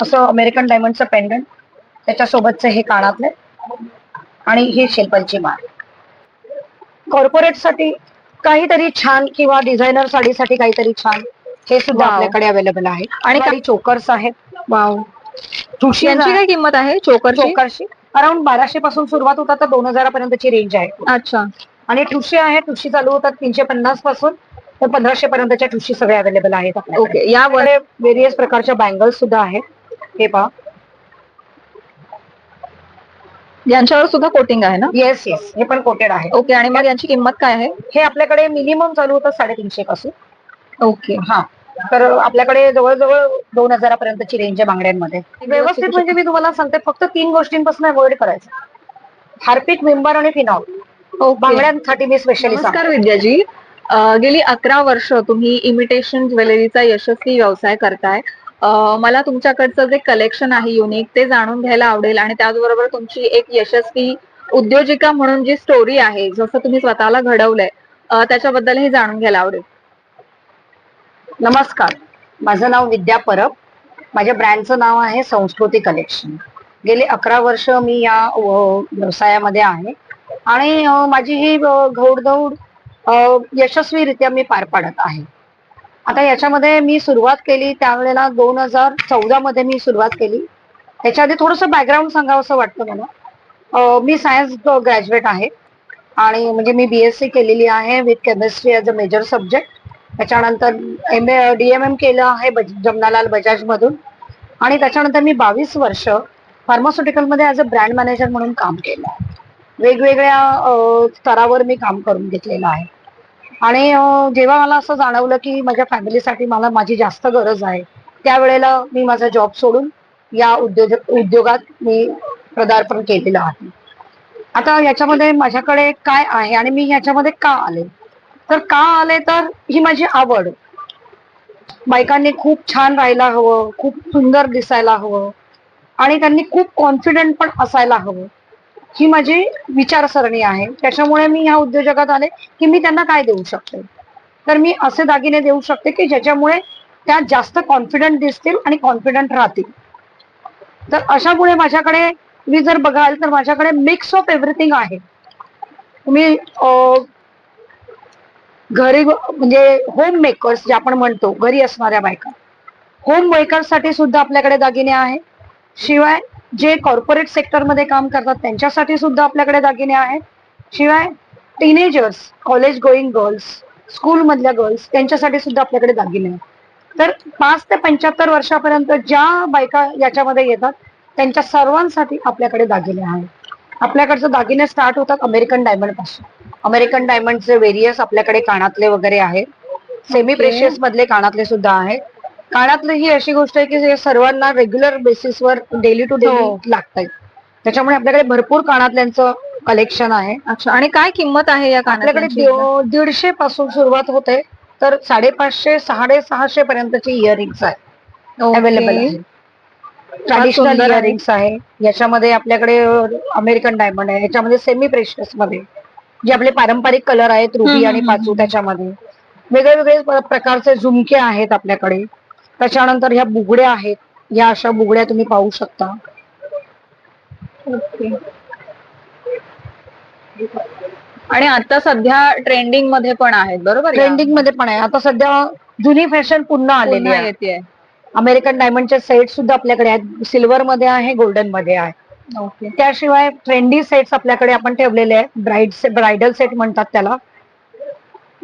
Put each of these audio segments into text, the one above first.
असं American डायमंडचं pendant त्याच्यासोबतचं हे कानातले आणि ही शिल्पलची माळ. कॉर्पोरेटसाठी काहीतरी छान किंवा डिझायनर साडीसाठी काहीतरी छान हे सुद्धा Wow. आपल्याकडे अवेलेबल आहे. आणि काही चोकर्स आहेत. वाव ठुशी यांची काय किंमत आहे चोकरची? चोकरशी अराउंड बाराशे पासून सुरुवात होतात तर दोन हजारापर्यंतची रेंज आहे. अच्छा. आणि ठुशी आहे ठुशी चालू होतात तीनशे पन्नासपासून तर पंधराशे पर्यंतच्या ठुशी सगळे अवेलेबल आहेत आपल्याकडे. ओके या वर आपल्याकडे वेरियस प्रकारच्या बँगल्स सुद्धा आहेत. हे पहा. यांच्यावर सुद्धा कोटिंग आहे ना? येस येस हे पण कोटेड आहे. ओके आणि मग यांची किंमत काय आहे? हे आपल्याकडे मिनिमम चालू होतं साडेतीनशे पासून. ओके हा. तर आपल्याकडे जवळजवळ दोन हजारापर्यंतची रेंज आहे बांगड्यांमध्ये. व्यवस्थित म्हणजे मी तुम्हाला सांगते फक्त तीन गोष्टींपासून अवॉइड करायचं. हार्पिक मेंबर आणि फिनॉल ओके बांगड्यांसाठी मी स्पेशली नमस्कार विद्याजी. अ, गेली अकरा वर्ष तुम्ही इमिटेशन ज्वेलरीचा यशस्वी व्यवसाय करताय. मला तुमच्याकडचं जे कलेक्शन आहे युनिक ते जाणून घ्यायला आवडेल आणि त्याचबरोबर तुमची एक यशस्वी उद्योजिका म्हणून जी स्टोरी आहे जसं तुम्ही स्वतःला घडवलंय त्याच्याबद्दल त्याच्याबद्दलही जाणून घ्यायला आवडेल. नमस्कार. माझं नाव विद्या परब. माझ्या ब्रँडचं नाव आहे संस्कृती कलेक्शन गेले अकरा वर्ष मी या व्यवसायामध्ये आहे. आणि माझी ही घौडदौड यशस्वीरित्या मी पार पाडत आहे. आता याच्यामध्ये मी सुरुवात केली त्यावेळेला दोन हजार चौदा मध्ये मी सुरुवात केली. त्याच्या आधी थोडस बॅकग्राऊंड सांगावं असं वाटतं मला. मी सायन्स ग्रॅज्युएट आहे आणि म्हणजे मी बी एस सी केलेली आहे with chemistry as a major subject त्याच्यानंतर M A D M M केलं आहे बज- जमनालाल बजाजमधून आणि त्याच्यानंतर मी बावीस वर्ष फार्मास्युटिकलमध्ये ॲज अ ब्रँड मॅनेजर म्हणून काम केलं. आहे. वेगवेगळ्या स्तरावर मी काम करून घेतलेलं आहे. आणि जेव्हा मला असं जाणवलं की माझ्या फॅमिलीसाठी मला माझी जास्त गरज आहे त्यावेळेला मी माझा जॉब सोडून या उद्योग उद्योगात मी पदार्पण केलेलं आहे. आता याच्यामध्ये माझ्याकडे काय आहे आणि मी याच्यामध्ये का आले? तर का आले तर ही माझी आवड. बायकांनी खूप छान राहायला हवं खूप सुंदर दिसायला हवं आणि त्यांनी खूप कॉन्फिडंट पण असायला हवं. ही माझी विचारसरणी आहे. त्याच्यामुळे मी ह्या उद्योजकात आले की मी त्यांना काय देऊ शकते? तर मी असे दागिने देऊ शकते की ज्याच्यामुळे त्या जास्त कॉन्फिडंट दिसतील आणि कॉन्फिडंट राहतील. तर अशामुळे माझ्याकडे तुम्ही जर बघाल तर माझ्याकडे मिक्स ऑफ एव्हरीथिंग आहे. तुम्ही घरी म्हणजे होम मेकर्स जे आपण म्हणतो घरी असणाऱ्या बायका. होम मेकर्ससाठी सुद्धा आपल्याकडे दागिने आहे. शिवाय जे कॉर्पोरेट सेक्टरमध्ये काम करतात त्यांच्यासाठी सुद्धा आपल्याकडे दागिने आहेत. शिवाय teenagers college going girls school मधल्या गर्ल्स त्यांच्यासाठी सुद्धा आपल्याकडे दागिने आहेत. तर पाच ते पंच्याहत्तर वर्षापर्यंत ज्या बायका याच्यामध्ये येतात त्यांच्या सर्वांसाठी आपल्याकडे दागिने आहेत. आपल्याकडचं दागिने स्टार्ट होतात अमेरिकन डायमंडपासून. अमेरिकन डायमंडचे वेरियस आपल्याकडे कानातले वगैरे आहेत. सेमी प्रेशियस मधले कानातले सुद्धा आहेत. कानातले ही अशी गोष्ट आहे की सर्वांना रेग्युलर बेसिसवर डेली टू. डेली लागतात त्याच्यामुळे आपल्याकडे भरपूर कानातल्यांचं कलेक्शन आहे. अच्छा आणि काय किंमत आहे या दीड- दीडशे पासून सुरुवात होते तर साडेपाचशे साडेसहाशे पर्यंतची इयरिंग्स आहे. अवेलेबल आहे. ट्रॅडिशनल. इयरिंग्स आहे. याच्यामध्ये आपल्याकडे अमेरिकन डायमंड आहे. याच्यामध्ये सेमी प्रेशियसमध्ये. जे आपले पारंपरिक कलर आहेत रुबी आणि पाचू. त्याच्यामध्ये. वेगळे वेगळे प्रकारचे झुमके आहेत आपल्याकडे. त्याच्यानंतर ह्या बुगड्या आहेत. या अशा बुगड्या तुम्ही पाहू शकता. ओके. आणि आता सध्या ट्रेंडिंगमध्ये पण आहेत बरोबर? ट्रेंडिंगमध्ये पण आहे. आता सध्या जुनी फॅशन पुन्हा आलेली आहे. अमेरिकन डायमंडचे सेट सुद्धा आपल्याकडे आहेत. सिल्वर मध्ये आहे गोल्डनमध्ये आहे. ओके. त्याशिवाय ट्रेंडी सेट्स आपल्याकडे आपण ठेवलेले आहेत. ब्राईड ब्रायडल सेट म्हणतात त्याला.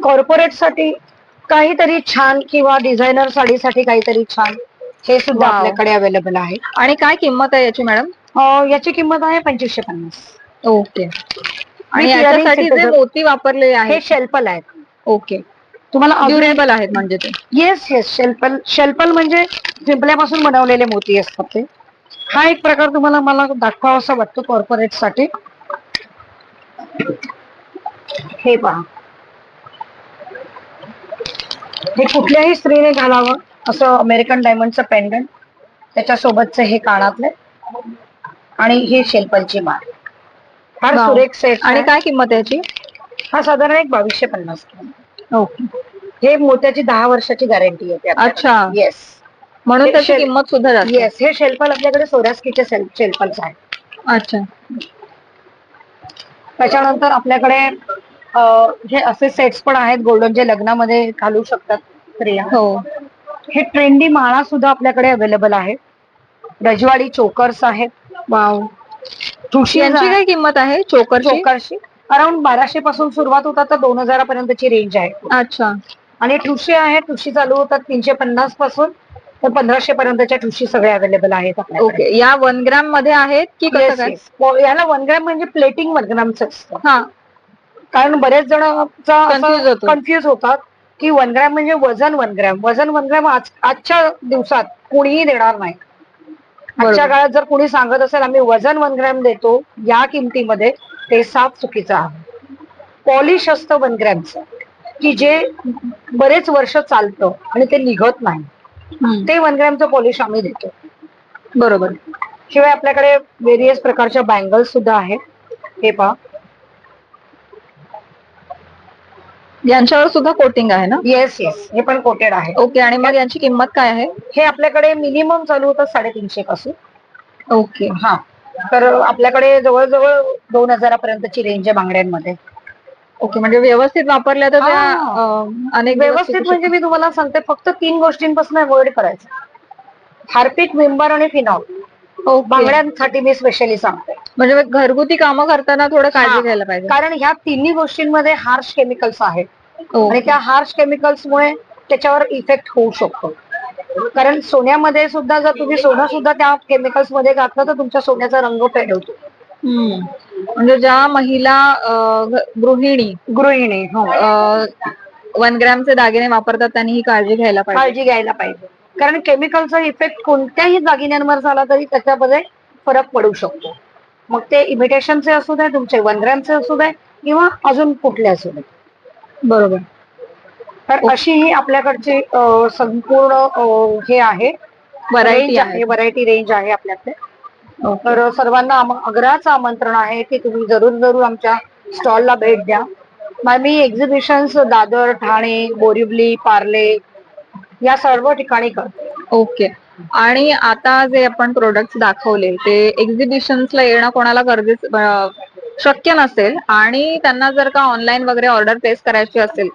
कॉर्पोरेटसाठी काहीतरी छान किंवा डिझायनर साडीसाठी काहीतरी छान हे सुद्धा Wow. आपल्याकडे अवेलेबल आहे. आणि काय किंमत आहे याची मॅडम अं, याची किंमत आहे पंचवीसशे पन्नास. ओके. आणि earrings याच्यासाठी येतं जे जर- मोती वापरले हे आहेत शेल्पल आहेत. ओके. तुम्हाला ड्युरेबल आहेत म्हणजे ते. येस येस शेल्पल शेल्पल म्हणजे पिंपल्यापासून बनवलेले मोती असतात ते. हा एक प्रकार तुम्हाला मला दाखवावा असा वाटतो कॉर्पोरेटसाठी. हे पहा. हे कुठल्याही स्त्रीने घालावं असं अमेरिकन डायमंडचं पेंडंट त्याच्यासोबतचे हे कानातले आणि ही शेल्पलची माळ. फार Wow. सुरेख सेट आणि काय किंमत आहे याची? हा साधारण एक बावीसशे पन्नास ओके. हे मोत्याची दहा वर्षाची गॅरंटी येते अच्छा. येस म्हणून हे त्याची शेल- किंमत सुद्धा जास्त. येस हे शेल्पल आपल्याकडे सोरास्कीचे शेल्पल्स आहेत अच्छा. त्याच्यानंतर आपल्याकडे हे असे सेट्स पण आहेत गोल्डन जे लग्नामध्ये घालू शकतात स्त्रिया. हो. हे ट्रेंडी माळा सुद्धा आपल्याकडे अवेलेबल आहे रजवाडी चोकर्स आहेत. ठुशी यांची काय किंमत आहे चोकरची? चोकरशी अराउंड बाराशे पासून सुरुवात होतात तर दोन हजारापर्यंतची रेंज आहे. अच्छा. आणि ठुशी आहे ठुशी चालू होतात तीनशे पन्नासपासून तर पंधराशे पर्यंतच्या ठुशी सगळ्या अवेलेबल आहेत. ओके. या वन ग्राममध्ये आहेत की. व- याला वन ग्रॅम म्हणजे प्लेटिंग वन ग्रॅमच असतं. हा. कारण बरेच जण. कन्फ्युज होतात. की वन ग्रॅम म्हणजे वजन वन ग्रॅम वजन वन ग्रॅम आज आजच्या दिवसात कुणीही देणार नाही. आजच्या. काळात जर कुणी सांगत असेल आम्ही वजन वन ग्रॅम देतो या किमतीमध्ये ते साफ चुकीचं आहे. पॉलिश असतं वन ग्रॅमचं की जे बरेच वर्ष चालतं आणि ते निघत नाही. ते वन ग्रॅमचं पॉलिश आम्ही देतो. बरोबर. शिवाय आपल्याकडे वेरियस प्रकारच्या बँगल्स सुद्धा आहेत. हे पहा. यांच्यावर सुद्धा कोटिंग आहे ना? येस येस हे पण कोटेड आहे. ओके आणि मग यांची किंमत काय आहे? हे आपल्याकडे मिनिमम चालू होतं साडेतीनशे पासून. ओके हा. तर आपल्याकडे जवळजवळ दोन हजारापर्यंतची रेंज आहे बांगड्यांमध्ये. ओके म्हणजे व्यवस्थित वापरल्या तर त्या. अं, अनेक व्यवस्थित टिकू म्हणजे मी तुम्हाला सांगते फक्त तीन गोष्टींपासून अवॉइड करायचं. हार्पिक मेंबर आणि फिनॉल. शकतात. ओके. बांगड्यांसाठी मी स्पेशली सांगते. म्हणजे घरगुती कामं करताना थोडं काळजी हा. घ्यायला पाहिजे. कारण ह्या तिन्ही गोष्टींमध्ये हार्श केमिकल्स आहेत. आणि त्या हार्श केमिकल्स मुळे त्याच्यावर इफेक्ट होऊ शकतो. कारण सोन्यामध्ये सुद्धा जर तुम्ही सोनं सुद्धा त्या केमिकल्समध्ये घातलं तर तुमच्या सोन्याचा रंग फेड होतो. म्हणजे ज्या महिला गृहिणी गृहिणी हो. वन ग्रॅमचे दागिने वापरतात त्यांनी ही काळजी घ्यायला पाहिजे. काळजी घ्यायला पाहिजे. कारण केमिकलचा इफेक्ट कोणत्याही दागिन्यांवर झाला तरी त्याच्यामध्ये फरक पडू शकतो. मग ते इमिटेशनचे असू दे तुमचे वन ग्रॅमचे असू दे किंवा अजून कुठले असू दे. बरोबर. तर अशी ही आपल्याकडची अं, संपूर्ण अं, हे आहे. व्हरायटी रेंज आहे. व्हरायटी रेंज आहे आपल्याकडे. तर सर्वांना आम- आग्रहाचं आमंत्रण आहे की तुम्ही जरूर जरूर आमच्या स्टॉलला भेट द्या. मग मी एक्झिबिशन दादर ठाणे बोरिवली पार्ले या सर्व ठिकाणी करते. ओके. आणि आता जे आपण प्रोडक्ट दाखवले ते एक्झिबिशन्सला येणं कोणाला गरजेचं अं, शक्य नसेल आणि त्यांना जर का ऑनलाईन वगैरे ऑर्डर प्लेस करायची असेल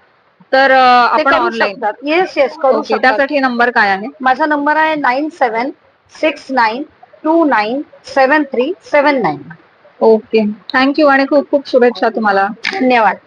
तर आपण ऑनलाईन येस येस करू शकतात. त्यासाठी नंबर काय आहे? माझा नंबर आहे nine seven six nine two nine seven three seven nine okay thank you आणि खूप खूप शुभेच्छा तुम्हाला. धन्यवाद.